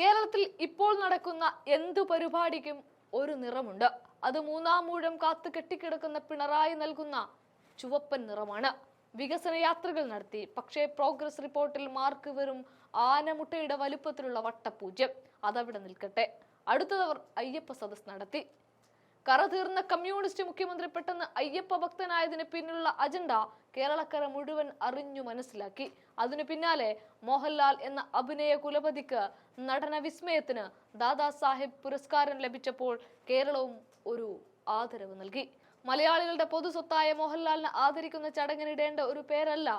കേരളത്തിൽ ഇപ്പോൾ നടക്കുന്ന എന്തു പരിപാടിക്കും ഒരു നിറമുണ്ട്. അത് മൂന്നാം മൂഴം കാത്തു കെട്ടിക്കിടക്കുന്ന പിണറായി നൽകുന്ന ചുവപ്പൻ നിറമാണ്. വികസന യാത്രകൾ നടത്തി. പക്ഷേ പ്രോഗ്രസ് റിപ്പോർട്ടിൽ മാർക്ക് വെറും ആനമുട്ടയുടെ വലുപ്പത്തിലുള്ള വട്ടപൂജ്യം. അതവിടെ നിൽക്കട്ടെ. അടുത്തതവർ അയ്യപ്പ സദസ് നടത്തി. കറതീർന്ന കമ്മ്യൂണിസ്റ്റ് മുഖ്യമന്ത്രി പെട്ടെന്ന് അയ്യപ്പ ഭക്തനായതിന് പിന്നിലുള്ള അജണ്ട കേരളക്കര മുഴുവൻ അറിഞ്ഞു മനസ്സിലാക്കി. അതിനു പിന്നാലെ മോഹൻലാൽ എന്ന അഭിനയ കുലപതിക്ക് നടന വിസ്മയത്തിന് ദാദാസാഹിബ് പുരസ്കാരം ലഭിച്ചപ്പോൾ കേരളവും ഒരു ആദരവ് നൽകി. മലയാളികളുടെ പൊതുസ്വത്തായ മോഹൻലാലിനെ ആദരിക്കുന്ന ചടങ്ങിനിടേണ്ട ഒരു പേരല്ല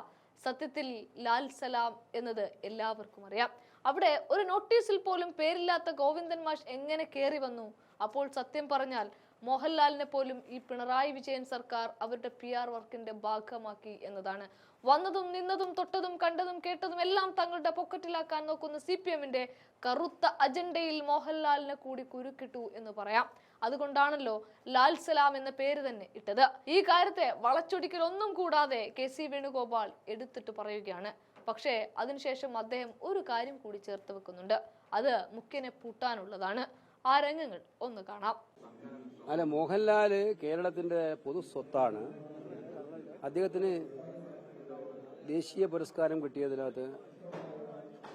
സത്യത്തിൽ ലാൽ സലാം എന്നത് എല്ലാവർക്കും അറിയാം. അവിടെ ഒരു നോട്ടീസിൽ പോലും പേരില്ലാത്ത ഗോവിന്ദൻ മാഷ് എങ്ങനെ കയറി വന്നു? അപ്പോൾ സത്യം പറഞ്ഞാൽ മോഹൻലാലിനെ പോലും ഈ പിണറായി വിജയൻ സർക്കാർ അവരുടെ പി ആർ വർക്കിന്റെ ഭാഗമാക്കി എന്നതാണ്. വന്നതും നിന്നതും തൊട്ടതും കണ്ടതും കേട്ടതും എല്ലാം തങ്ങളുടെ പൊക്കറ്റിലാക്കാൻ നോക്കുന്ന സി പി എമ്മിന്റെ കറുത്ത അജണ്ടയിൽ മോഹൻലാലിനെ കൂടി കുരുക്കിട്ടു എന്ന് പറയാം. അതുകൊണ്ടാണല്ലോ ലാൽ സലാം എന്ന പേര് തന്നെ ഇട്ടത്. ഈ കാര്യത്തെ വളച്ചൊടിക്കൽ ഒന്നും കൂടാതെ കെ സി വേണുഗോപാൽ എടുത്തിട്ട് പറയുകയാണ്. പക്ഷേ അതിനുശേഷം അദ്ദേഹം ഒരു കാര്യം കൂടി ചേർത്ത് വെക്കുന്നുണ്ട്. അത് മുഖ്യനെ പൂട്ടാനുള്ളതാണ്. ആ രംഗങ്ങൾ ഒന്ന് കാണാം. അല്ല മോഹൻലാൽ കേരളത്തിന്റെ പൊതു സ്വത്താണ്. അദ്ദേഹത്തിന് ദേശീയ പുരസ്കാരം കിട്ടിയതിനകത്ത്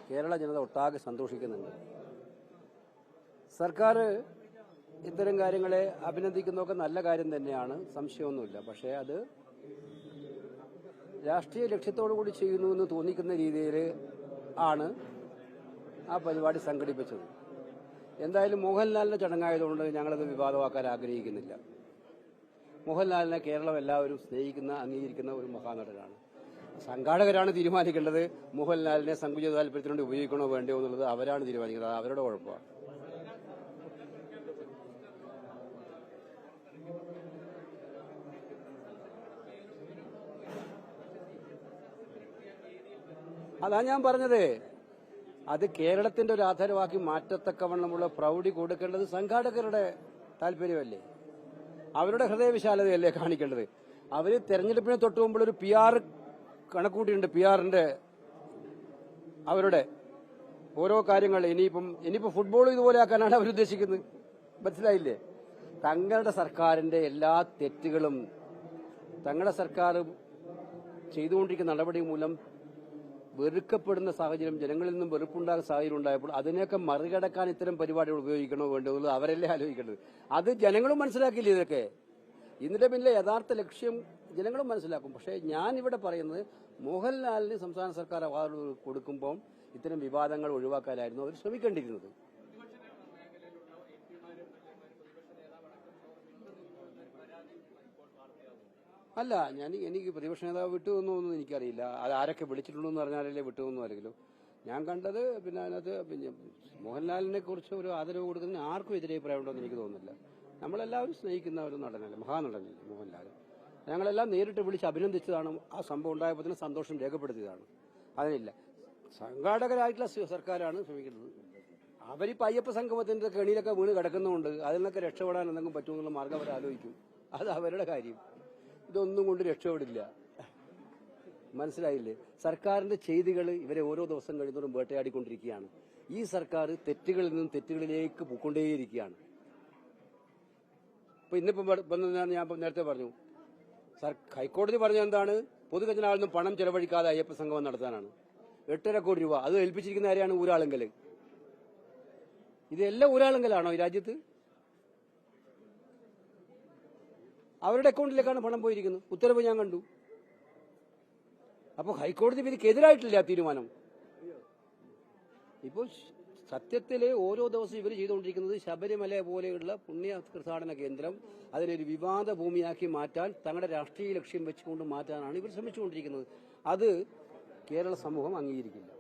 കേരള ജനത ഒട്ടാകെ സന്തോഷിക്കുന്നുണ്ട്. സർക്കാർ ഇത്തരം കാര്യങ്ങളെ അഭിനന്ദിക്കുന്നതൊക്കെ നല്ല കാര്യം തന്നെയാണ് സംശയമൊന്നുമില്ല. പക്ഷേ അത് രാഷ്ട്രീയ ലക്ഷ്യത്തോടു കൂടി ചെയ്യുന്നു എന്ന് തോന്നിക്കുന്ന രീതിയിൽ ആണ് ആ പരിപാടി സംഘടിപ്പിച്ചത്. എന്തായാലും മോഹൻലാലിന്റെ ചടങ്ങായതുകൊണ്ട് ഞങ്ങളത് വിവാദമാക്കാൻ ആഗ്രഹിക്കുന്നില്ല. മോഹൻലാലിനെ കേരളം എല്ലാവരും സ്നേഹിക്കുന്ന അംഗീകരിക്കുന്ന ഒരു മഹാനടനാണ്. സംഘാടകരാണ് തീരുമാനിക്കേണ്ടത്. മോഹൻലാലിനെ സങ്കുചിത താല്പര്യത്തിനുണ്ട് ഉപയോഗിക്കണോ വേണ്ടയോ എന്നുള്ളത് അവരാണ് തീരുമാനിക്കുന്നത്. അവരുടെ കുഴപ്പമാണ്. അതാ ഞാൻ പറഞ്ഞത്. അത് കേരളത്തിന്റെ ഒരു ആധാരമാക്കി മാറ്റത്തക്കവണ്ണമുള്ള പ്രൗഢി കൊടുക്കേണ്ടത് സംഘാടകരുടെ താല്പര്യമല്ലേ? അവരുടെ ഹൃദയവിശാലതയല്ലേ കാണിക്കേണ്ടത്? അവർ തെരഞ്ഞെടുപ്പിനെ തൊട്ട് മുമ്പ് ഒരു പി ആർ കണക്കൂട്ടിയിട്ടുണ്ട് പി ആറിന്റെ അവരുടെ ഓരോ കാര്യങ്ങൾ. ഇനിയിപ്പം ഇനിയിപ്പോ ഫുട്ബോൾ ഇതുപോലെ ആക്കാനാണ് അവർ ഉദ്ദേശിക്കുന്നത്. മനസ്സിലായില്ലേ? തങ്ങളുടെ സർക്കാരിന്റെ എല്ലാ തെറ്റുകളും തങ്ങളുടെ സർക്കാർ ചെയ്തുകൊണ്ടിരിക്കുന്ന നടപടി മൂലം വെറുക്കപ്പെടുന്ന സാഹചര്യം ജനങ്ങളിൽ നിന്നും വെറുപ്പുണ്ടാകുന്ന സാഹചര്യം ഉണ്ടായപ്പോൾ അതിനെയൊക്കെ മറികടക്കാൻ ഇത്തരം പരിപാടികൾ ഉപയോഗിക്കണോ വേണ്ടോ എന്നുള്ളത് അവരല്ലേ ആലോചിക്കേണ്ടത്. അത് ജനങ്ങളും മനസ്സിലാക്കില്ല ഇതൊക്കെ? ഇതിന്റെ പിന്നിലെ യഥാർത്ഥ ലക്ഷ്യം ജനങ്ങളും മനസ്സിലാക്കും. പക്ഷേ ഞാൻ ഇവിടെ പറയുന്നത് മോഹൻലാലിന് സംസ്ഥാന സർക്കാർ അവാർഡ് കൊടുക്കുമ്പോൾ ഇത്തരം വിവാദങ്ങൾ ഒഴിവാക്കാനായിരുന്നു അവർ ശ്രമിക്കേണ്ടിയിരുന്നത്. അല്ല ഞാൻ എനിക്ക് പ്രതിപക്ഷ നേതാവ് വിട്ടുവെന്നൊന്നും എനിക്കറിയില്ല. അത് ആരൊക്കെ വിളിച്ചിട്ടുണ്ടെന്ന് പറഞ്ഞാലല്ലേ വിട്ടുവെന്നും ആരെങ്കിലും ഞാൻ കണ്ടത് പിന്നെ അതിനകത്ത് പിന്നെ മോഹൻലാലിനെ കുറിച്ച് ഒരു ആദരവ് കൊടുക്കുന്നതിന് ആർക്കും എതിരെ അഭിപ്രായമുണ്ടെന്ന് എനിക്ക് തോന്നുന്നില്ല. നമ്മളെല്ലാവരും സ്നേഹിക്കുന്ന ഒരു നടനല്ലേ മഹാനടനല്ലേ മോഹൻലാൽ ഞങ്ങളെല്ലാം നേരിട്ട് വിളിച്ച് അഭിനന്ദിച്ചതാണ്. ആ സംഭവം ഉണ്ടായപ്പോൾ തന്നെ സന്തോഷം രേഖപ്പെടുത്തിയതാണ്. അതിനില്ല. സംഘാടകരായിട്ടുള്ള സർക്കാരാണ് ശ്രമിക്കുന്നത്. അവരിപ്പോ അയ്യപ്പ സംഗമത്തിന്റെ കെണിയിലൊക്കെ വീണ് കിടക്കുന്നതുകൊണ്ട് അതിൽ നിന്നൊക്കെ രക്ഷപ്പെടാൻ എന്തെങ്കിലും പറ്റുമെന്നുള്ള മാർഗം അവർ ആലോചിക്കും അത് അവരുടെ കാര്യം. ഇതൊന്നും കൊണ്ട് രക്ഷപ്പെടില്ല. മനസ്സിലായില്ലേ? സർക്കാരിന്റെ ചെയ്തികൾ ഇവരെ ഓരോ ദിവസം കഴിയുന്നതും വേട്ടയാടിക്കൊണ്ടിരിക്കുകയാണ്. ഈ സർക്കാർ തെറ്റുകളിൽ നിന്നും തെറ്റുകളിലേക്ക് പോയിക്കൊണ്ടേയിരിക്കുകയാണ്. ഇപ്പൊ ഇന്നിപ്പോ ഞാൻ നേരത്തെ പറഞ്ഞു. ഹൈക്കോടതി പറഞ്ഞ എന്താണ്? പൊതുഖജനാവിൽ നിന്നും പണം ചെലവഴിക്കാതെ അയ്യപ്പ സംഗമം നടത്താനാണ്. എട്ടര കോടി രൂപ. അത് ഏൽപ്പിച്ചിരിക്കുന്ന ആരെയാണ്? ഊരാളുങ്കൽ. ഇതെല്ലാം ഊരാളുങ്കലാണോ ഈ രാജ്യത്ത്? അവരുടെ അക്കൗണ്ടിലേക്കാണ് പണം പോയിരിക്കുന്നത്. ഉത്തരവ് ഞാൻ കണ്ടു. അപ്പോൾ ഹൈക്കോടതി വിധിക്കെതിരായിട്ടില്ല തീരുമാനം. ഇപ്പോൾ സത്യത്തിലെ ഓരോ ദിവസം ഇവർ ചെയ്തുകൊണ്ടിരിക്കുന്നത് ശബരിമല പോലെയുള്ള പുണ്യ തീർത്ഥാടന കേന്ദ്രം അതിനൊരു വിവാദ ഭൂമിയാക്കി മാറ്റാൻ തങ്ങളുടെ രാഷ്ട്രീയ ലക്ഷ്യം വെച്ചുകൊണ്ട് മാറ്റാനാണ് ഇവർ ശ്രമിച്ചുകൊണ്ടിരിക്കുന്നത്. അത് കേരള സമൂഹം അംഗീകരിക്കില്ല.